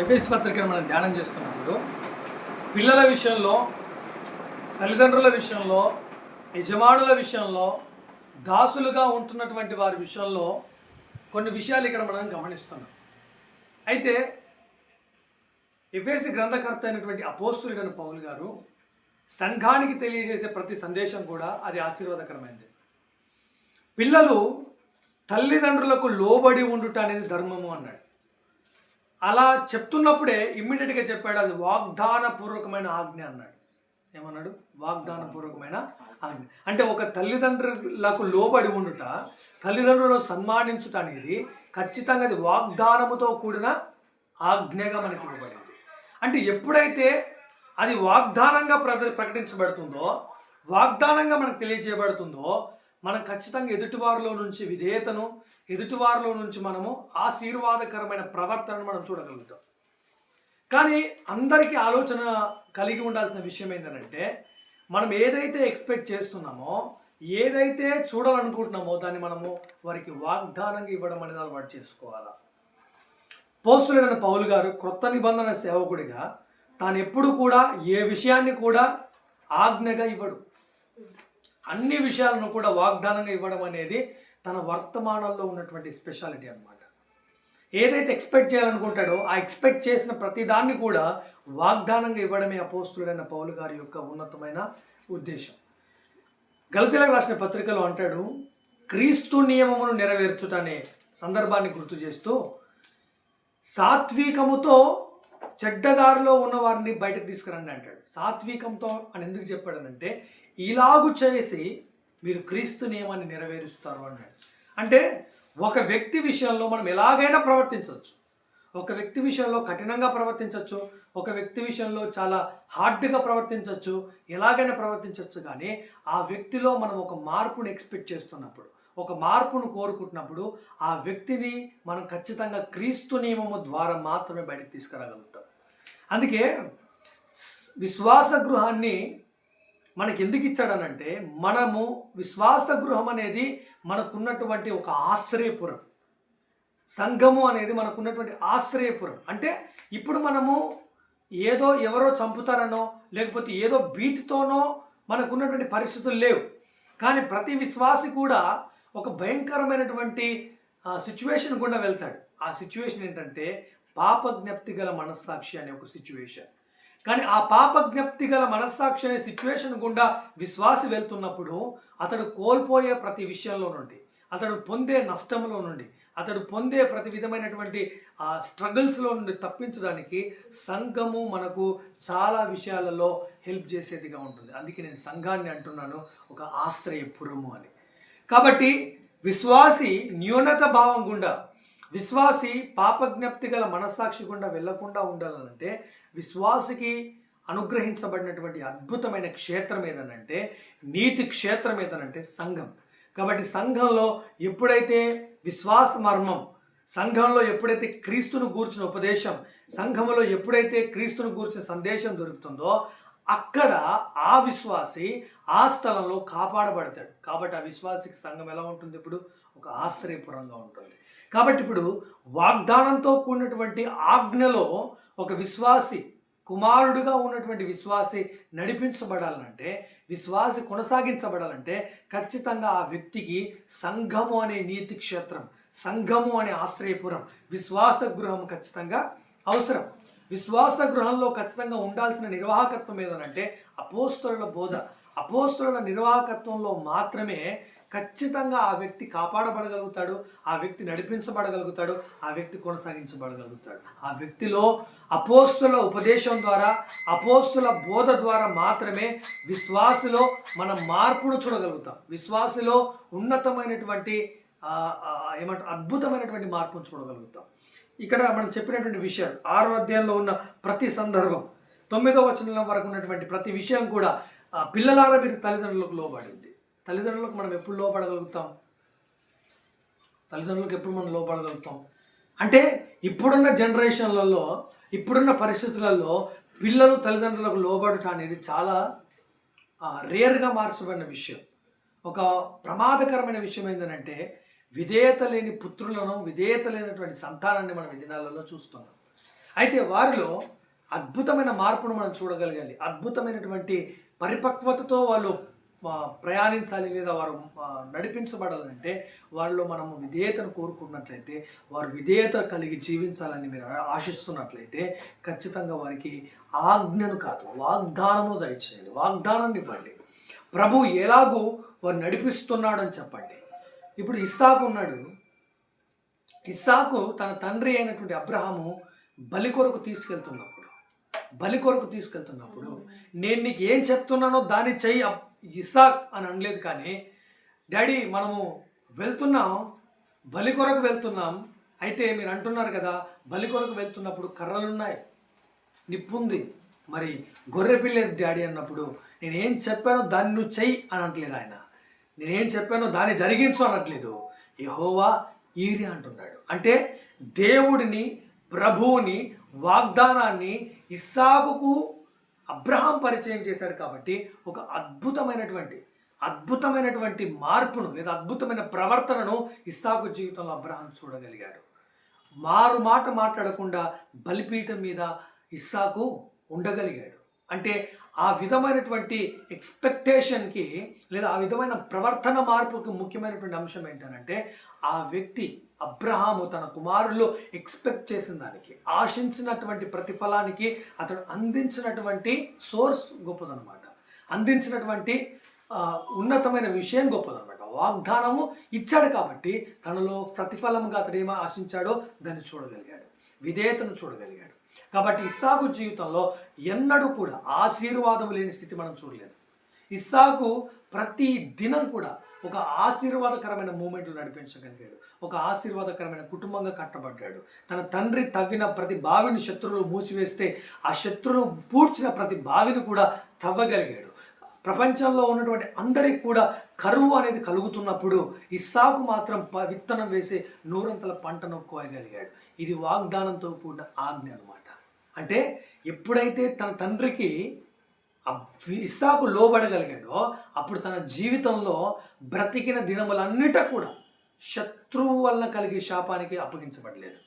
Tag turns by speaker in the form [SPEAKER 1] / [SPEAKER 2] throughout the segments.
[SPEAKER 1] FS పత్రికను మనం ధ్యానం చేస్తున్నప్పుడు పిల్లల విషయంలో తల్లిదండ్రుల విషయంలో యజమానుల విషయంలో దాసులుగా ఉంటున్నటువంటి వారి విషయంలో కొన్ని విషయాలు ఇక్కడ మనం గమనిస్తున్నాం. అయితే ఎఫ్ఎస్సి గ్రంథకర్త అయినటువంటి అపోస్తుడైన పౌలు గారు సంఘానికి తెలియజేసే ప్రతి సందేశం కూడా అది ఆశీర్వాదకరమైనది పిల్లలు తల్లిదండ్రులకు లోబడి ఉండుట అనేది ధర్మము అన్నాడు. అలా చెప్తున్నప్పుడే ఇమ్మీడియట్గా చెప్పాడు అది వాగ్దానపూర్వకమైన ఆజ్ఞ అన్నాడు. ఏమన్నాడు? వాగ్దాన పూర్వకమైన ఆజ్ఞ. అంటే ఒక తల్లిదండ్రులకు లోబడి ఉండుట తల్లిదండ్రులను సన్మానించుట అనేది ఖచ్చితంగా అది వాగ్దానముతో కూడిన ఆజ్ఞగా మనకి ఇవ్వబడింది. అంటే ఎప్పుడైతే అది వాగ్దానంగా ప్ర ప్రకటించబడుతుందో వాగ్దానంగా మనకు తెలియజేయబడుతుందో మనం ఖచ్చితంగా ఎదుటివారిలో నుంచి విధేయతను ఎదుటివారిలో నుంచి మనము ఆశీర్వాదకరమైన ప్రవర్తనను మనం చూడగలుగుతాం. కానీ అందరికీ ఆలోచన కలిగి ఉండాల్సిన విషయం ఏంటంటే మనం ఏదైతే ఎక్స్పెక్ట్ చేస్తున్నామో ఏదైతే చూడాలనుకుంటున్నామో దాన్ని మనము వారికి వాగ్దానంగా ఇవ్వడం అనేది అలవాటు చేసుకోవాలా? పోస్తులైన పౌలు గారు క్రొత్త నిబంధన సేవకుడిగా తాను ఎప్పుడు కూడా ఏ విషయాన్ని కూడా ఆజ్ఞగా ఇవ్వడు. అన్ని విషయాలను కూడా వాగ్దానంగా ఇవ్వడం అనేది తన వర్తమానాల్లో ఉన్నటువంటి స్పెషాలిటీ అనమాట ఏదైతే ఎక్స్పెక్ట్ చేయాలనుకుంటాడో ఆ ఎక్స్పెక్ట్ చేసిన ప్రతిదాన్ని కూడా వాగ్దానంగా ఇవ్వడమే అపోస్తుడైన పౌలు గారి యొక్క ఉన్నతమైన ఉద్దేశం. గలతీలకు రాసిన పత్రికలో అంటాడు క్రీస్తు నియమమును నెరవేర్చుటనే సందర్భాన్ని గుర్తు చేస్తూ సాత్వికముతో చెడ్డదారిలో ఉన్న వారిని బయటకు తీసుకురండి అంటాడు. సాత్వికంతో అని ఎందుకు చెప్పాడనంటే ఇలాగు చేసి మీరు క్రీస్తు నియమాన్ని నెరవేరుస్తారు అన్నాడు. అంటే ఒక వ్యక్తి విషయంలో మనం ఎలాగైనా ప్రవర్తించవచ్చు. ఒక వ్యక్తి విషయంలో కఠినంగా ప్రవర్తించవచ్చు. ఒక వ్యక్తి విషయంలో చాలా హార్డ్గా ప్రవర్తించవచ్చు. ఎలాగైనా ప్రవర్తించవచ్చు కానీ ఆ వ్యక్తిలో మనం ఒక మార్పును ఎక్స్పెక్ట్ చేస్తున్నప్పుడు ఒక మార్పును కోరుకుంటున్నప్పుడు ఆ వ్యక్తిని మనం ఖచ్చితంగా క్రీస్తు నియమము ద్వారా మాత్రమే బయటకు తీసుకురాగలుగుతాం. అందుకే విశ్వాస గృహాన్ని మనకి ఎందుకు ఇచ్చాడనంటే మనము విశ్వాస గృహం అనేది మనకున్నటువంటి ఒక ఆశ్రయపురం. సంఘము అనేది మనకున్నటువంటి ఆశ్రయపురం. అంటే ఇప్పుడు మనము ఏదో ఎవరో చంపుతారనో లేకపోతే ఏదో భీతితోనో మనకున్నటువంటి పరిస్థితులు లేవు. కానీ ప్రతి విశ్వాసి కూడా ఒక భయంకరమైనటువంటి సిచ్యువేషన్ గుండా వెళ్తాడు. ఆ సిచ్యువేషన్ ఏంటంటే పాపజ్ఞప్తి గల మనస్సాక్షి అనే ఒక సిచ్యువేషన్. కానీ ఆ పాపజ్ఞప్తి గల మనస్సాక్షి అనే సిచ్యువేషన్ గుండా విశ్వాసి వెళ్తున్నప్పుడు అతడు కోల్పోయే ప్రతి విషయంలో నుండి అతడు పొందే నష్టంలో నుండి అతడు పొందే ప్రతి విధమైనటువంటి ఆ స్ట్రగుల్స్లో నుండి తప్పించడానికి సంఘము మనకు చాలా విషయాలలో హెల్ప్ చేసేదిగా ఉంటుంది. అందుకే నేను సంఘాన్ని అంటున్నాను ఒక ఆశ్రయపురము అని. కాబట్టి విశ్వాసి న్యూనత భావం గుండా విశ్వాసి పాపజ్ఞప్తి గల మనస్సాక్షి గుండా వెళ్ళకుండా ఉండాలనంటే విశ్వాసికి అనుగ్రహించబడినటువంటి అద్భుతమైన క్షేత్రం ఏదనంటే నీతి క్షేత్రం ఏదనంటే సంఘం. కాబట్టి సంఘంలో ఎప్పుడైతే విశ్వాస మర్మం సంఘంలో ఎప్పుడైతే క్రీస్తును గూర్చిన ఉపదేశం సంఘంలో ఎప్పుడైతే క్రీస్తును గూర్చిన సందేశం దొరుకుతుందో అక్కడ ఆ విశ్వాసి ఆ స్థలంలో కాపాడబడతాడు. కాబట్టి ఆ విశ్వాసికి సంఘం ఎలా ఉంటుంది ఇప్పుడు? ఒక ఆశ్రయపురంగా ఉంటుంది. కాబట్టి ఇప్పుడు వాగ్దానంతో కూడినటువంటి ఆజ్ఞలో ఒక విశ్వాసి కుమారుడుగా ఉన్నటువంటి విశ్వాసి నడిపించబడాలంటే విశ్వాసి కొనసాగించబడాలంటే ఖచ్చితంగా ఆ వ్యక్తికి సంఘము అనే నీతి క్షేత్రం సంఘము అనే ఆశ్రయపురం విశ్వాస గృహం ఖచ్చితంగా అవసరం. విశ్వాస గృహంలో ఖచ్చితంగా ఉండాల్సిన నిర్వాహకత్వం ఏదనంటే అపోస్తుల బోధ. అపోస్తుల నిర్వాహకత్వంలో మాత్రమే ఖచ్చితంగా ఆ వ్యక్తి కాపాడబడగలుగుతాడు ఆ వ్యక్తి నడిపించబడగలుగుతాడు ఆ వ్యక్తి కొనసాగించబడగలుగుతాడు. ఆ వ్యక్తిలో అపోస్తుల ఉపదేశం ద్వారా అపోస్తుల బోధ ద్వారా మాత్రమే విశ్వాసులో మనం మార్పును చూడగలుగుతాం. విశ్వాసులో ఉన్నతమైనటువంటి ఏమంటారు అద్భుతమైనటువంటి మార్పును చూడగలుగుతాం. ఇక్కడ మనం చెప్పినటువంటి విషయాలు ఆరో అధ్యాయంలో ఉన్న ప్రతి సందర్భం తొమ్మిదో వచనం వరకు ఉన్నటువంటి ప్రతి విషయం కూడా పిల్లలారా మీరు తల్లిదండ్రులకు లోబడింది. తల్లిదండ్రులకు మనం ఎప్పుడు లోపడగలుగుతాం? తల్లిదండ్రులకు ఎప్పుడు మనం లోపడగలుగుతాం? అంటే ఇప్పుడున్న జనరేషన్లలో ఇప్పుడున్న పరిస్థితులలో పిల్లలు తల్లిదండ్రులకు లోబడటం అనేది చాలా రేర్గా మార్చబడిన విషయం. ఒక ప్రమాదకరమైన విషయం ఏంటంటే విధేయత లేని పుత్రులను విధేయత లేనటువంటి సంతానాన్ని మనం ఈ దినాలలో చూస్తున్నాం. అయితే వారిలో అద్భుతమైన మార్పును మనం చూడగలగాలి. అద్భుతమైనటువంటి పరిపక్వతతో వాళ్ళు ప్రయాణించాలి లేదా వారు నడిపించబడాలంటే వారిలో మనము విధేయతను కోరుకున్నట్లయితే వారు విధేయత కలిగి జీవించాలని మీరు ఆశిస్తున్నట్లయితే ఖచ్చితంగా వారికి ఆజ్ఞను కాదు వాగ్దానము దయచేయండి వాగ్దానాన్ని ఇవ్వండి. ప్రభు ఎలాగూ వారు నడిపిస్తున్నాడని చెప్పండి. ఇప్పుడు ఇస్సాకు ఉన్నాడు. ఇస్సాకు తన తండ్రి అయినటువంటి అబ్రహాము బలి కొరకు తీసుకెళ్తున్నప్పుడు బలి కొరకు తీసుకెళ్తున్నప్పుడు నేను నీకు ఏం చెప్తున్నానో దాన్ని చెయ్యి ఇసాక్ ఇస్సాక్ అని అనలేదు కానీ డాడీ మనము వెళ్తున్నాం బలి కొరకు వెళ్తున్నాం. అయితే మీరు అంటున్నారు కదా బలి కొరకు వెళ్తున్నప్పుడు కర్రలున్నాయి నిప్పుంది. మరి గొర్రె పిల్లేదు డాడీ? అన్నప్పుడు నేనేం చెప్పానో దాన్ని నువ్వు చెయ్యి అని అనట్లేదు ఆయన. నేనేం చెప్పానో దాన్ని జరిగించు అనట్లేదు. యహోవా ఈరి అంటున్నాడు. అంటే దేవుడిని ప్రభువుని వాగ్దానాన్ని ఇస్సాకుకు అబ్రహాం పరిచయం చేశాడు కాబట్టి ఒక అద్భుతమైనటువంటి అద్భుతమైనటువంటి మార్పును లేదా అద్భుతమైన ప్రవర్తనను ఇస్సాకు జీవితంలో అబ్రహాం చూడగలిగాడు. మారు మాట మాట్లాడకుండా బలిపీఠం మీద ఇస్సాకు ఉండగలిగాడు. అంటే ఆ విధమైనటువంటి ఎక్స్పెక్టేషన్కి లేదా ఆ విధమైన ప్రవర్తన మార్పుకి ముఖ్యమైనటువంటి అంశం ఏంటంటే ఆ వ్యక్తి అబ్రహాము తన కుమారుల్లో ఎక్స్పెక్ట్ చేసిన దానికి ఆశించినటువంటి ప్రతిఫలానికి అతడు అందించినటువంటి సోర్స్ గొప్పదనమాట అందించినటువంటి ఉన్నతమైన విషయం గొప్పదనమాట వాగ్దానము ఇచ్చాడు కాబట్టి తనలో ప్రతిఫలంగా అతడు ఏమో ఆశించాడో దాన్ని చూడగలిగాడు. విధేయతను చూడగలిగాడు. కాబట్టి ఇస్సాకు జీవితంలో ఎన్నడూ కూడా ఆశీర్వాదం లేని స్థితి మనం చూడలేదు. ఇస్సాకు ప్రతి దినం కూడా ఒక ఆశీర్వాదకరమైన మూమెంట్లు నడిపించగలిగాడు. ఒక ఆశీర్వాదకరమైన కుటుంబంగా కట్టబడ్డాడు. తన తండ్రి తవ్విన ప్రతి బావిని శత్రువులు మూసివేస్తే ఆ శత్రువులు పూడ్చిన ప్రతి బావిని కూడా తవ్వగలిగాడు. ప్రపంచంలో ఉన్నటువంటి అందరికి కూడా కరువు అనేది కలుగుతున్నప్పుడు ఇస్సాకు మాత్రం ప విత్తనం వేసి నూరంతల పంటను కోయగలిగాడు ఇది వాగ్దానంతో కూడిన ఆజ్ఞ అనమాట అంటే ఎప్పుడైతే తన తండ్రికి ఇస్సాకు లోబడగలిగాడో అప్పుడు తన జీవితంలో బ్రతికిన దినములన్నిట కూడా శత్రువు వలన కలిగే శాపానికి అప్పగించబడలేదు.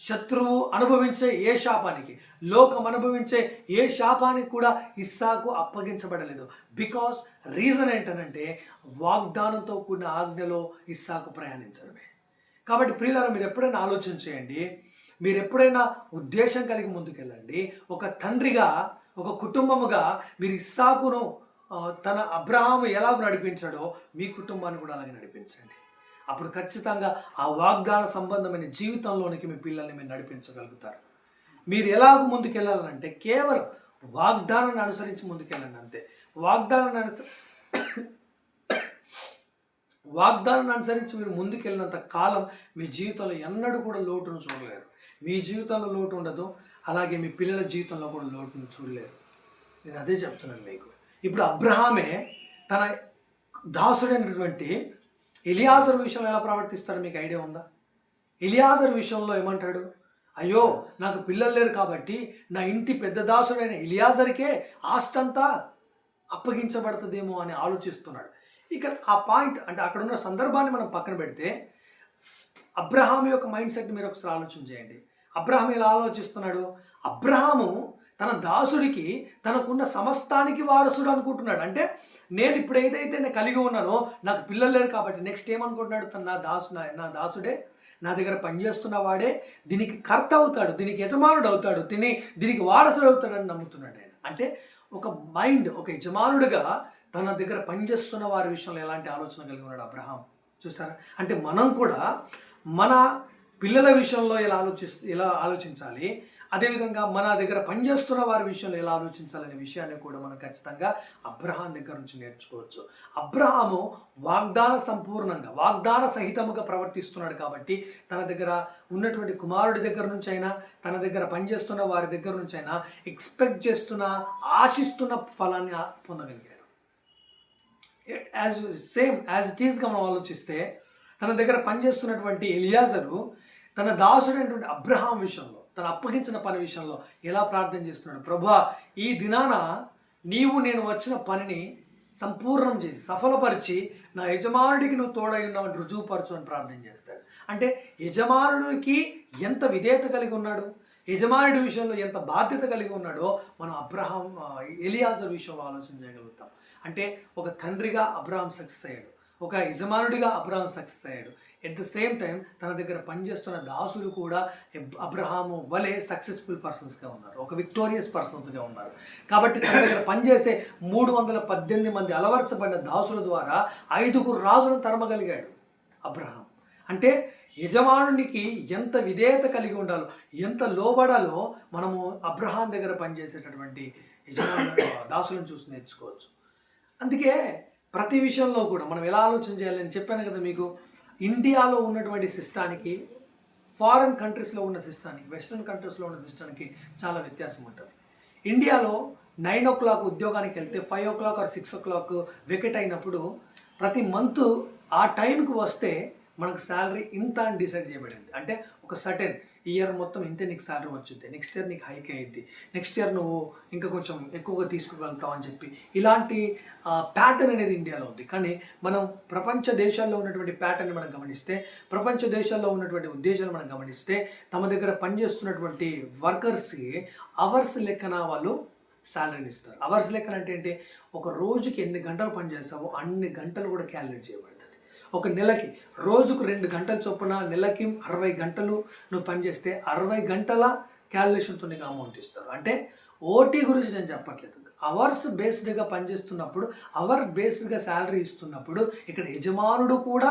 [SPEAKER 1] శత్రువు అనుభవించే ఏ శాపానికి లోకం అనుభవించే ఏ శాపానికి కూడా ఇస్సాకు అప్పగించబడలేదు. బికాస్ రీజన్ ఏంటనంటే వాగ్దానంతో కూడిన ఆజ్ఞలో ఇస్సాకు ప్రయాణించడమే. కాబట్టి ప్రియులారా మీరు ఎప్పుడైనా ఆలోచన చేయండి మీరు ఎప్పుడైనా ఉద్దేశం కలిగి ముందుకెళ్ళండి. ఒక తండ్రిగా ఒక కుటుంబముగా మీరు ఇస్సాకును తన అబ్రహాము ఎలాగ నడిపించాడో మీ కుటుంబాన్ని కూడా అలాగే నడిపించండి. అప్పుడు ఖచ్చితంగా ఆ వాగ్దాన సంబంధమైన జీవితంలోనికి మీ పిల్లల్ని మీరు నడిపించగలుగుతారు. మీరు ఎలాగ ముందుకెళ్ళాలంటే కేవలం వాగ్దానాన్ని అనుసరించి ముందుకెళ్ళండి అంతే. వాగ్దానాన్ని అనుసరి వాగ్దానాన్ని అనుసరించి మీరు ముందుకెళ్ళినంత కాలం మీ జీవితంలో ఎన్నడూ కూడా లోటును చూడలేరు. మీ జీవితంలో లోటు ఉండదు. అలాగే మీ పిల్లల జీవితంలో కూడా లోటును చూడలేరు. నేను అదే చెప్తున్నాను మీకు. ఇప్పుడు అబ్రహామే తన దాసుడైనటువంటి ఎలియాజర్ విషయంలో ఎలా ప్రవర్తిస్తాడో మీకు ఐడియా ఉందా? ఎలియాజర్ విషయంలో ఏమంటాడు? అయ్యో నాకు పిల్లలు లేరు కాబట్టి నా ఇంటి పెద్ద దాసుడైన ఎలియాజర్కే ఆస్తంతా అప్పగించబడుతుందేమో అని ఆలోచిస్తున్నాడు. ఇక్కడ ఆ పాయింట్ అంటే అక్కడ ఉన్న సందర్భాన్ని మనం పక్కన పెడితే అబ్రహాం యొక్క మైండ్ సెట్ మీరు ఒకసారి ఆలోచన చేయండి. అబ్రహాం ఎలా ఆలోచిస్తున్నాడు? అబ్రహాము తన దాసుడికి తనకున్న సమస్తానికి వారసుడు అనుకుంటున్నాడు. అంటే నేను ఇప్పుడు ఏదైతే నేను కలిగి ఉన్నానో నాకు పిల్లలు లేరు కాబట్టి నెక్స్ట్ ఏమనుకుంటున్నాడు? తన నా దాసు నా నా దాసుడే నా దగ్గర పనిచేస్తున్న వాడే దీనికి కర్త అవుతాడు దీనికి యజమానుడు అవుతాడు తిని దీనికి వారసుడు అవుతాడని నమ్ముతున్నాడు ఆయన. అంటే ఒక మైండ్ ఒక యజమానుడిగా తన దగ్గర పనిచేస్తున్న వారి విషయంలో ఎలాంటి ఆలోచన కలిగి ఉన్నాడు అబ్రహాం? చూసారా? అంటే మనం కూడా మన పిల్లల విషయంలో ఎలా ఆలోచిస్తూ ఎలా ఆలోచించాలి? అదేవిధంగా మన దగ్గర పనిచేస్తున్న వారి విషయంలో ఎలా ఆలోచించాలనే విషయాన్ని కూడా మనం ఖచ్చితంగా అబ్రహాం దగ్గర నుంచి నేర్చుకోవచ్చు. అబ్రహాము వాగ్దాన సంపూర్ణంగా వాగ్దాన సహితముగా ప్రవర్తిస్తున్నాడు కాబట్టి తన దగ్గర ఉన్నటువంటి కుమారుడి దగ్గర నుంచి అయినా తన దగ్గర పనిచేస్తున్న వారి దగ్గర నుంచి అయినా ఎక్స్పెక్ట్ చేస్తున్న ఆశిస్తున్న ఫలాన్ని పొందగలిగాడు. యాజ్ సేమ్ యాజ్ ఇట్ ఈస్గా మనం ఆలోచిస్తే తన దగ్గర పనిచేస్తున్నటువంటి ఎలియాజరు తన దాసుడైనటువంటి అబ్రహాం విషయంలో తన అప్పగించిన పని విషయంలో ఎలా ప్రార్థన చేస్తున్నాడు? ప్రభా ఈ దినాన నీవు నేను వచ్చిన పనిని సంపూర్ణం చేసి సఫలపరిచి నా యజమానుడికి నువ్వు తోడై ఉన్నావని రుజువుపరచు అని ప్రార్థన చేస్తాడు. అంటే యజమానుడికి ఎంత విధేయత కలిగి ఉన్నాడు? యజమానుడి విషయంలో ఎంత బాధ్యత కలిగి ఉన్నాడో మనం అబ్రహాం ఎలియాజర్ విషయంలో ఆలోచన చేయగలుగుతాం. అంటే ఒక తండ్రిగా అబ్రాహం సక్సెస్ అయ్యాడు. ఒక యజమానుడిగా అబ్రహాం సక్సెస్ అయ్యాడు. ఎట్ ద సేమ్ టైం తన దగ్గర పనిచేస్తున్న దాసులు కూడా అబ్రహాము వలె సక్సెస్ఫుల్ పర్సన్స్గా ఉన్నారు. ఒక విక్టోరియస్ పర్సన్స్గా ఉన్నారు. కాబట్టి తన దగ్గర పనిచేసే మూడు వందల పద్దెనిమిది మంది అలవర్చబడిన దాసుల ద్వారా ఐదుగురు రాజులను తరమగలిగాడు అబ్రహాం. అంటే యజమానునికి ఎంత విధేయత కలిగి ఉండాలో ఎంత లోబడాలో మనము అబ్రహాం దగ్గర పనిచేసేటటువంటి యజమాను దాసులను చూసి నేర్చుకోవచ్చు. అందుకే ప్రతి విషయంలో కూడా మనం ఎలా ఆలోచన చేయాలని చెప్పాను కదా మీకు ఇండియాలో ఉన్నటువంటి సిస్టానికి ఫారిన్ కంట్రీస్లో ఉన్న సిస్టానికి వెస్ట్రన్ కంట్రీస్లో ఉన్న సిస్టానికి చాలా వ్యత్యాసం ఉంటుంది. ఇండియాలో నైన్ ఓ క్లాక్ ఉద్యోగానికి వెళ్తే five o'clock or six o'clock wicket అయినప్పుడు ప్రతి మంత్ ఆ టైంకి వస్తే మనకు శాలరీ ఇంత అని డిసైడ్ చేయబడింది. అంటే ఒక సర్టెన్ ఇయర్ మొత్తం ఇంతే నీకు శాలరీ వచ్చింది నెక్స్ట్ ఇయర్ నీకు హైక్ అయ్యింది నెక్స్ట్ ఇయర్ నువ్వు ఇంకా కొంచెం ఎక్కువగా తీసుకోగలుగుతావు అని చెప్పి. ఇలాంటి ప్యాటర్న్ అనేది ఇండియాలో ఉంది. కానీ మనం ప్రపంచ దేశాల్లో ఉన్నటువంటి ప్యాటర్న్ మనం గమనిస్తే ప్రపంచ దేశాల్లో ఉన్నటువంటి ఉద్దేశాలు మనం గమనిస్తే తమ దగ్గర పనిచేస్తున్నటువంటి వర్కర్స్కి అవర్స్ లెక్కన వాళ్ళు శాలరీని ఇస్తారు. అవర్స్ లెక్కన అంటే ఏంటి? ఒక రోజుకి ఎన్ని గంటలు పనిచేస్తావో అన్ని గంటలు కూడా క్యాలిక్యులేట్ చేయబడి ఒక నెలకి రోజుకు రెండు గంటల చొప్పున నెలకి అరవై గంటలు నువ్వు పనిచేస్తే అరవై గంటల క్యాలిక్యులేషన్తో నీకు అమౌంట్ ఇస్తారు. అంటే ఓటీ గురించి నేను చెప్పట్లేదు. అవర్స్ బేస్డ్గా పనిచేస్తున్నప్పుడు అవర్ బేస్డ్గా శాలరీ ఇస్తున్నప్పుడు ఇక్కడ యజమానుడు కూడా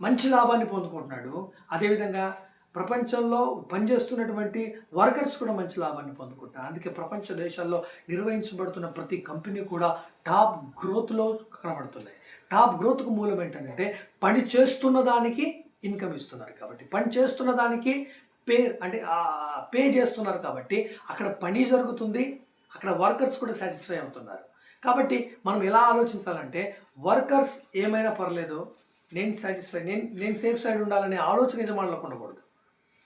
[SPEAKER 1] మంచి లాభాన్ని పొందుకుంటున్నాడు. అదేవిధంగా ప్రపంచంలో పనిచేస్తున్నటువంటి వర్కర్స్ కూడా మంచి లాభాన్ని పొందుకుంటారు అందుకే ప్రపంచ దేశాల్లో నిర్వహించబడుతున్న ప్రతి కంపెనీ కూడా టాప్ గ్రోత్లో కనబడుతున్నాయి. టాప్ గ్రోత్కు మూలం ఏంటంటే పని చేస్తున్న దానికి ఇన్కమ్ ఇస్తున్నారు కాబట్టి. పని చేస్తున్న దానికి పే అంటే పే చేస్తున్నారు కాబట్టి అక్కడ పని జరుగుతుంది అక్కడ వర్కర్స్ కూడా సాటిస్ఫై అవుతున్నారు. కాబట్టి మనం ఎలా ఆలోచించాలంటే వర్కర్స్ ఏమైనా పర్లేదు నేను సాటిస్ఫై నేను నేను సేఫ్ సైడ్ ఉండాలనే ఆలోచన యజమానులకు ఉండకూడదు.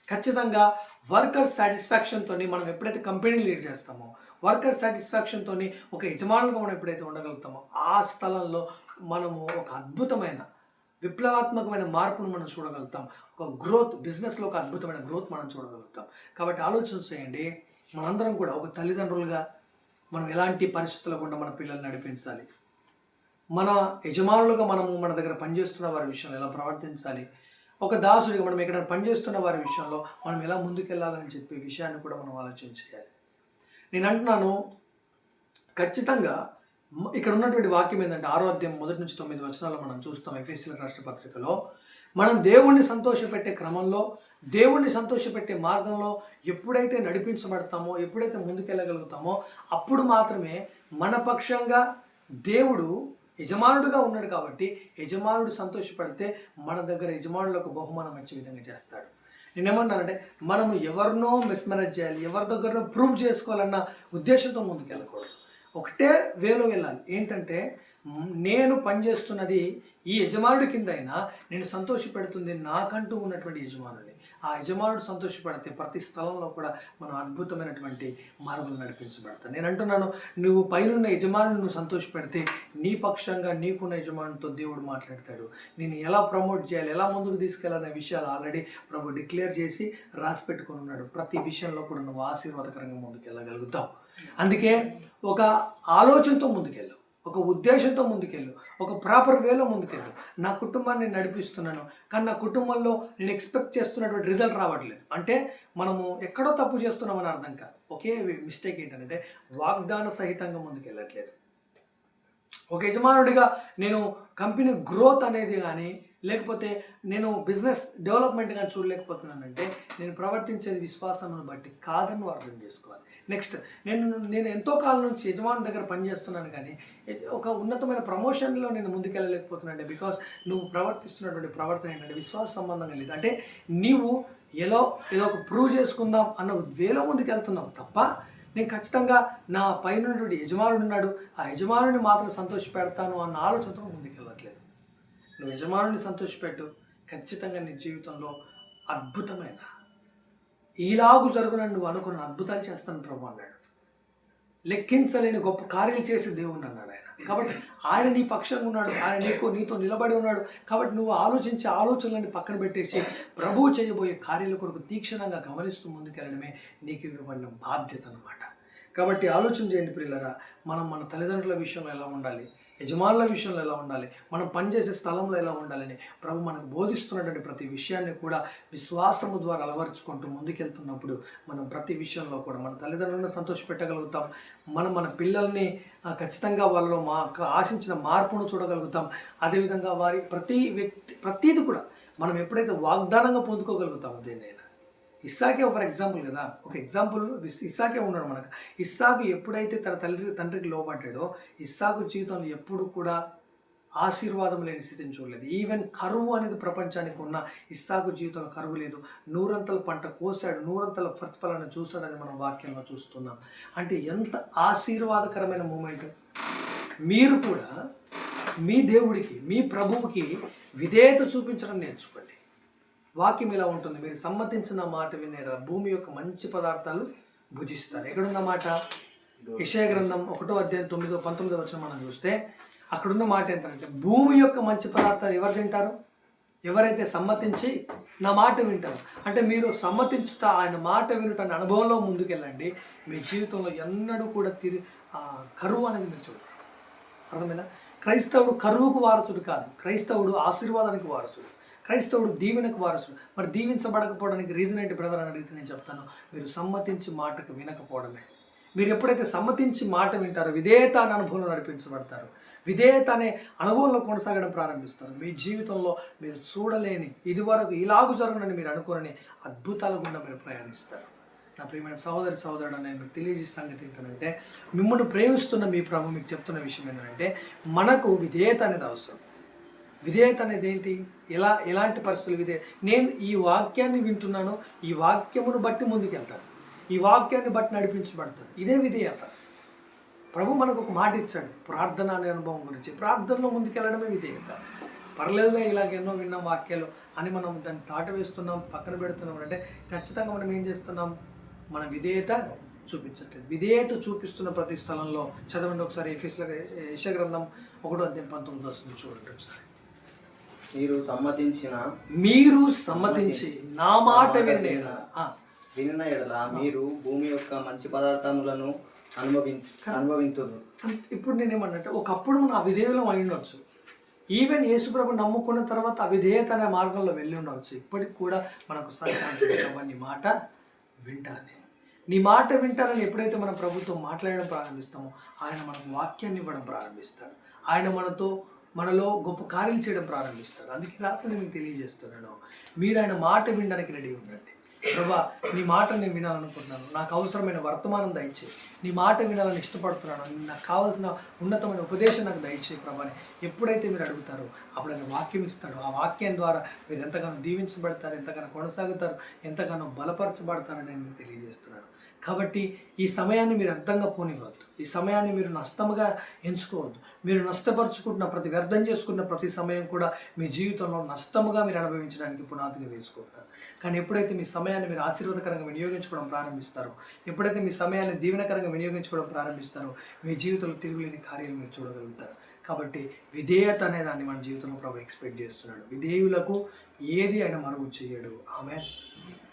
[SPEAKER 1] ఖచ్చితంగా వర్కర్ సాటిస్ఫాక్షన్తో మనం ఎప్పుడైతే కంపెనీ లీడ్ చేస్తామో వర్కర్ సాటిస్ఫాక్షన్తో ఒక యజమానులుగా మనం ఎప్పుడైతే ఉండగలుగుతామో ఆ స్థలంలో మనము ఒక అద్భుతమైన విప్లవాత్మకమైన మార్పును మనం చూడగలుగుతాం. ఒక గ్రోత్ బిజినెస్లో ఒక అద్భుతమైన గ్రోత్ మనం చూడగలుగుతాం. కాబట్టి ఆలోచన చేయండి. మనందరం కూడా ఒక తల్లిదండ్రులుగా మనం ఎలాంటి పరిస్థితుల గుండా మన పిల్లల్ని నడిపించాలి. మన యజమానులుగా మనము మన దగ్గర పనిచేస్తున్న వారి విషయంలో ఎలా ప్రవర్తించాలి? ఒక దాసుడిగా మనం ఇక్కడ పనిచేస్తున్న వారి విషయంలో మనం ఎలా ముందుకెళ్ళాలని చెప్పే విషయాన్ని కూడా మనం ఆలోచన చేయాలి. నేను అంటున్నాను ఖచ్చితంగా ఇక్కడ ఉన్నటువంటి వాక్యం ఏంటంటే ఆరోగ్యం మొదటి నుంచి తొమ్మిది వచనాలు మనం చూస్తాం ఎఫ్ఎస్సీల రాష్ట్ర పత్రికలో. మనం దేవుణ్ణి సంతోషపెట్టే క్రమంలో దేవుణ్ణి సంతోషపెట్టే మార్గంలో ఎప్పుడైతే నడిపించబడతామో ఎప్పుడైతే ముందుకెళ్ళగలుగుతామో అప్పుడు మాత్రమే మన పక్షంగా దేవుడు యజమానుడుగా ఉన్నాడు కాబట్టి యజమానుడు సంతోషపడితే మన దగ్గర యజమానులకు బహుమానం వచ్చే విధంగా చేస్తాడు. నేనేమన్నానంటే మనము ఎవరినో మిస్మరేజ్ చేయాలి ఎవరి దగ్గరనో ప్రూవ్ చేసుకోవాలన్న ఉద్దేశంతో ముందుకెళ్ళకూడదు. ఒకటే వేలో వెళ్ళాలి. ఏంటంటే నేను పనిచేస్తున్నది ఈ యజమానుడి కింద అయినా నేను సంతోషపెడుతుంది నాకంటూ ఉన్నటువంటి యజమానుని ఆ యజమానుడు సంతోషపడితే ప్రతి స్థలంలో కూడా మనం అద్భుతమైనటువంటి మార్గంలో నడిపించబడతాం నేను అంటున్నాను నువ్వు పైనున్న యజమానుడు నువ్వు సంతోషపెడితే నీ పక్షంగా నీకున్న యజమానుతో దేవుడు మాట్లాడతాడు. నేను ఎలా ప్రమోట్ చేయాలి ఎలా ముందుకు తీసుకెళ్ళాలనే విషయాలు ఆల్రెడీ ప్రభు డిక్లేర్ చేసి రాసి పెట్టుకుని ఉన్నాడు. ప్రతి విషయంలో కూడా నువ్వు ఆశీర్వాదకరంగా ముందుకు వెళ్ళగలుగుతావు అందుకే ఒక ఆలోచనతో ముందుకెళ్ళావు ఒక ఉద్దేశంతో ముందుకెళ్ళు. ఒక ప్రాపర్ వేలో ముందుకెళ్ళు. నా కుటుంబాన్ని నడిపిస్తున్నాను. కానీ నా కుటుంబంలో నేను ఎక్స్పెక్ట్ చేస్తున్నటువంటి రిజల్ట్ రావట్లేదు. అంటే మనము ఎక్కడో తప్పు చేస్తున్నామని అర్థం కాదు. ఒకే మిస్టేక్ ఏంటంటే వాగ్దాన సహితంగా ముందుకెళ్ళట్లేదు. ఒక యజమానుడిగా నేను కంపెనీ గ్రోత్ అనేది కానీ లేకపోతే నేను బిజినెస్ డెవలప్మెంట్ కానీ చూడలేకపోతున్నానంటే నేను ప్రవర్తించేది విశ్వాసమును బట్టి కాదని నువ్వు అర్థం చేసుకోవాలి. నెక్స్ట్ నేను నేను ఎంతో కాలం నుంచి యజమాని దగ్గర పనిచేస్తున్నాను కానీ ఒక ఉన్నతమైన ప్రమోషన్లో నేను ముందుకెళ్ళలేకపోతున్నాను బికాస్ నువ్వు ప్రవర్తిస్తున్నటువంటి ప్రవర్తన ఏంటంటే విశ్వాస సంబంధం లేదు. అంటే నీవు ఎలా ఏదో ఒక ప్రూవ్ చేసుకుందాం అన్న వేలో ముందుకెళ్తున్నావు తప్ప నేను ఖచ్చితంగా నా పైన ఉన్నటువంటి యజమానుడు ఉన్నాడు. ఆ యజమానుడిని మాత్రం సంతోష పెడతాను అన్న ఆలోచనతో ముందుకెళ్ళట్లేదు. నువ్వు యజమానుడిని సంతోషపెట్టు. ఖచ్చితంగా నీ జీవితంలో అద్భుతమైన ఈలాగు జరుగునని నువ్వు అనుకున్న అద్భుతాలు చేస్తాను ప్రభు అన్నాడు. లెక్కించలేని గొప్ప కార్యాలు చేసే దేవుడు అన్నాడు ఆయన. కాబట్టి ఆయన నీ పక్షంగా ఉన్నాడు ఆయన నీకు నీతో నిలబడి ఉన్నాడు. కాబట్టి నువ్వు ఆలోచించే ఆలోచనలని పక్కన పెట్టేసి ప్రభువు చేయబోయే కార్యాల కొరకు తీక్షణంగా గమనిస్తూ ముందుకెళ్ళడమే నీకు ఇవ్వబడిన బాధ్యత అనమాట కాబట్టి ఆలోచన చేయండి పిల్లరా మనం మన తల్లిదండ్రుల విషయంలో ఎలా ఉండాలి? యజమానుల విషయంలో ఎలా ఉండాలి? మనం పనిచేసే స్థలంలో ఎలా ఉండాలని? ప్రభు మనకు బోధిస్తున్నటువంటి ప్రతి విషయాన్ని కూడా విశ్వాసము ద్వారా అలవరుచుకుంటూ ముందుకెళ్తున్నప్పుడు మనం ప్రతి విషయంలో కూడా మన తల్లిదండ్రులను సంతోషపెట్టగలుగుతాం. మనం మన పిల్లల్ని ఖచ్చితంగా వాళ్ళలో మా ఆశించిన మార్పును చూడగలుగుతాం. అదేవిధంగా వారి ప్రతి వ్యక్తి ప్రతీది కూడా మనం ఎప్పుడైతే వాగ్దానంగా పొందుకోగలుగుతామో దేన్నైనా ఇస్సాకే ఫర్ ఎగ్జాంపుల్ కదా. ఒక ఎగ్జాంపుల్ ఇస్సాకే ఉన్నాడు మనకు. ఇస్సాకు ఎప్పుడైతే తన తల్లి తండ్రికి లోపడ్డాడో ఇస్సాకు జీవితంలో ఎప్పుడు కూడా ఆశీర్వాదం లేని స్థితిని చూడలేదు. ఈవెన్ కరువు అనేది ప్రపంచానికి ఉన్న ఇస్సాకు జీవితంలో కరువు లేదు. నూరంతల పంట కోసాడు నూరంతల ప్రతిఫలాన్ని చూశాడని మనం వాక్యంలో చూస్తున్నాం. అంటే ఎంత ఆశీర్వాదకరమైన మూమెంట్ మీరు కూడా మీ దేవుడికి మీ ప్రభువుకి విధేయత చూపించడం నేర్చుకోండి. వాక్యం ఇలా ఉంటుంది. మీరు సమ్మతించిన మాట వినేరా భూమి యొక్క మంచి పదార్థాలు భుజిస్తారు. ఎక్కడున్న మాట? విషయ గ్రంథం ఒకటో అధ్యాయం తొమ్మిదో పంతొమ్మిదో వచ్చిన మనం చూస్తే అక్కడున్న మాట ఏంటంటే భూమి యొక్క మంచి పదార్థాలు ఎవరు తింటారు? ఎవరైతే సమ్మతించి నా మాట వింటారు? అంటే మీరు సమ్మతించుట ఆయన మాట వినుట అనుభవంలో ముందుకెళ్ళండి. మీ జీవితంలో ఎన్నడూ కూడా తిరి కరువు అనేది మీరు చూడండి అర్థమైనా క్రైస్తవుడు కరువుకు వారసుడు కాదు. క్రైస్తవుడు ఆశీర్వాదానికి వారసుడు. క్రైస్తవుడు దీవెనకు వారసుడు. మరి దీవించబడకపోవడానికి రీజన్ ఏంటి బ్రదర్ అని అడిగితే నేను చెప్తాను. మీరు సమ్మతించి మాటకు వినకపోవడమే. మీరు ఎప్పుడైతే సమ్మతించి మాట వింటారో విధేయత అనే అనుభవంలో నడిపించబడతారు. విధేయత అనే అనుభవంలో కొనసాగడం ప్రారంభిస్తారు. మీ జీవితంలో మీరు చూడలేని ఇదివరకు ఇలాగు జరగనని మీరు అనుకోని అద్భుతాల గుండా మీరు ప్రయాణిస్తారు. నా ప్రియమైన సహోదరి సహోదరుడు నేను మీకు తెలియజేసే సంగతి ఏంటంటే మిమ్మల్ని ప్రేమిస్తున్న మీ ప్రభు మీకు చెప్తున్న విషయం ఏంటంటే మనకు విధేయత అనేది అవసరం. విధేయత అనేది ఏంటి? ఎలా ఎలాంటి పరిస్థితులు విధేయ నేను ఈ వాక్యాన్ని వింటున్నాను ఈ వాక్యమును బట్టి ముందుకెళ్తాను. ఈ వాక్యాన్ని బట్టి నడిపించబడతాను. ఇదే విధేయత. ప్రభు మనకు ఒక మాట ఇచ్చాడు ప్రార్థన అనే అనుభవం గురించి. ప్రార్థనలో ముందుకెళ్ళడమే విధేయత. పర్లేదులే ఇలాగ ఎన్నో విన్నాం వాక్యాలు అని మనం దాన్ని తాట వేస్తున్నాం పక్కన పెడుతున్నాం అంటే ఖచ్చితంగా మనం ఏం చేస్తున్నాం? మన విధేయత చూపించట్లేదు. విధేయత చూపిస్తున్న ప్రతి స్థలంలో చదవండి ఒకసారి ఎఫీస్లో యశగ్రంథం ఒకటో అధ్యాయం పంతొమ్మిది వస్తుంది చూడండి ఒకసారి.
[SPEAKER 2] మీరు సమ్మతించిన
[SPEAKER 1] మీరు సమ్మతించి నా మాట వినేలా
[SPEAKER 2] వినిన ఎడల మీరు భూమి యొక్క మంచి పదార్థములను అనుభవి అనుభవింతురు.
[SPEAKER 1] ఇప్పుడు నేనేమన్నంటే ఒకప్పుడు మనం అవిధేయులం అయి ఉండొచ్చు. ఈవెన్ యేసుప్రభు నమ్ముకున్న తర్వాత అవిధేయత అనే మార్గంలో వెళ్ళి ఉండవచ్చు ఇప్పటికి కూడా మనకు నీ మాట వింటానే నీ మాట వింటానని ఎప్పుడైతే మన ప్రభుత్వం మాట్లాడడం ప్రారంభిస్తామో ఆయన మనకు వాక్యాన్ని ఇవ్వడం ప్రారంభిస్తాడు. ఆయన మనతో మనలో గొప్ప కార్యాలు చేయడం ప్రారంభిస్తాడు. అందుకే రాత్రి నేను మీకు తెలియజేస్తున్నాను. మీరు ఆయన మాట వినడానికి రెడీ ఉండండి. ప్రభా నీ మాట నేను వినాలనుకుంటున్నాను. నాకు అవసరమైన వర్తమానం దయచే నీ మాట వినాలని ఇష్టపడుతున్నాను. నాకు కావాల్సిన ఉన్నతమైన ఉపదేశం నాకు దయచే ప్రభాని. ఎప్పుడైతే మీరు అడుగుతారో అప్పుడు ఆయన వాక్యం ఇస్తాడు. ఆ వాక్యం ద్వారా మీరు ఎంతగానో దీవించబడతారు ఎంతగానో కొనసాగుతారు ఎంతగానో బలపరచబడతారని నేను మీకు తెలియజేస్తున్నాను. కాబట్టి ఈ సమయాన్ని మీరు అర్థంగా పోనివ్వద్దు ఈ సమయాన్ని మీరు నష్టముగా ఎంచుకోవద్దు. మీరు నష్టపరుచుకుంటున్న ప్రతి వ్యర్థం చేసుకున్న ప్రతి సమయం కూడా మీ జీవితంలో నష్టముగా మీరు అనుభవించడానికి పునాదిగా వేసుకుంటారు కానీ ఎప్పుడైతే మీ సమయాన్ని మీరు ఆశీర్వాదకరంగా వినియోగించుకోవడం ప్రారంభిస్తారో ఎప్పుడైతే మీ సమయాన్ని దీవెనకరంగా వినియోగించుకోవడం ప్రారంభిస్తారో మీ జీవితంలో తిరుగులేని కార్యాలు మీరు చూడగలుగుతారు. కాబట్టి విధేయత అనే దాన్ని మన జీవితంలో ప్రభు ఎక్స్పెక్ట్ చేస్తున్నాడు. విధేయులకు ఏది ఆయన మరుగు చేయడు ఆమె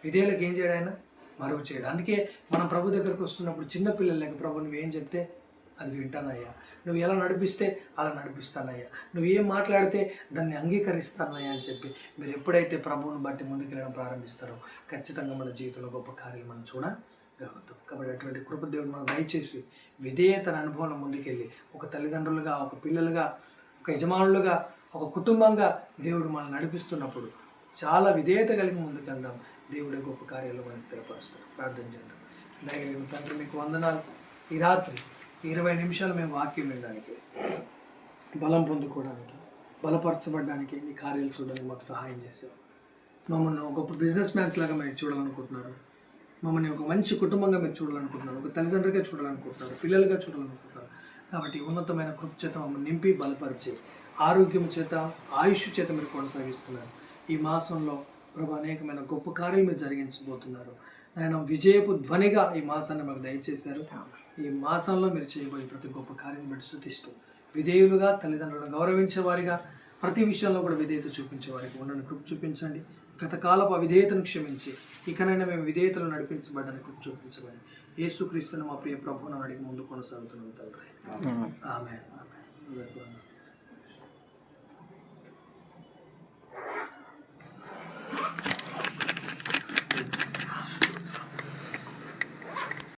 [SPEAKER 1] విధేయులకు ఏం చేయడు ఆయన? మరుగు చేయడం. అందుకే మనం ప్రభు దగ్గరకు వస్తున్నప్పుడు చిన్నపిల్లలకి ప్రభు నువ్వేం చెప్తే అది వింటానయ్యా. నువ్వు ఎలా నడిపిస్తే అలా నడిపిస్తానయ్యా. నువ్వు ఏం మాట్లాడితే దాన్ని అంగీకరిస్తానయ్యా అని చెప్పి మీరు ఎప్పుడైతే ప్రభువుని బట్టి ముందుకెళ్ళడం ప్రారంభిస్తారో ఖచ్చితంగా మన జీవితంలో గొప్ప కార్యం మనం చూడగలుగుతాం కాబట్టి అటువంటి కృపదేవుడు మనం దయచేసి విధేయతన అనుభవంలో ముందుకెళ్ళి ఒక తల్లిదండ్రులుగా ఒక పిల్లలుగా ఒక యజమానులుగా ఒక కుటుంబంగా దేవుడు మనల్ని నడిపిస్తున్నప్పుడు చాలా విధేయత కలిగి ముందుకెళ్దాం. దేవుడే గొప్ప కార్యాలు మనం స్థిరపరుస్తారు ప్రార్థన చేద్దాం. దయగలిగిన తండ్రి మీకు వందనాలు. ఈ రాత్రి ఇరవై నిమిషాలు మేము వాక్యం వినడానికి బలం పొందుకోవడానికి బలపరచబడడానికి మీ కార్యాలు చూడడానికి మాకు సహాయం చేశారు. మమ్మల్ని ఒక గొప్ప బిజినెస్ మ్యాన్స్ లాగా మీరు చూడాలనుకుంటున్నారు. మమ్మల్ని ఒక మంచి కుటుంబంగా మీరు చూడాలనుకుంటున్నారు. ఒక తల్లిదండ్రులుగా చూడాలనుకుంటున్నారు. పిల్లలుగా చూడాలనుకుంటున్నారు. కాబట్టి ఉన్నతమైన కృప చేత మమ్మల్ని నింపి బలపరిచి ఆరోగ్యం చేత ఆయుష్ చేత మీరు కొనసాగిస్తున్నారు. ఈ మాసంలో ప్రభు అనేకమైన గొప్ప కార్యాలు మీరు జరిగించబోతున్నారు. ఆయన విజయపు ధ్వనిగా ఈ మాసాన్ని మాకు దయచేశారు. ఈ మాసంలో మీరు చేయబోయే ప్రతి గొప్ప కార్యం బట్టి శుతిస్తూ విధేయులుగా తల్లిదండ్రులను గౌరవించే వారిగా ప్రతి విషయంలో కూడా విధేయత చూపించే వారికి ఉండని కృప చూపించండి. గతకాలపు అవిధేయతను క్షమించి ఇకనైనా మేము విధేయతలు నడిపించబడ్డానికి కృప చూపించబడి యేసుక్రీస్తుని మా ప్రియ ప్రభువును అడిగి ముందు కొనసాగుతున్నాం తండ్రి. ఆమె ఆమె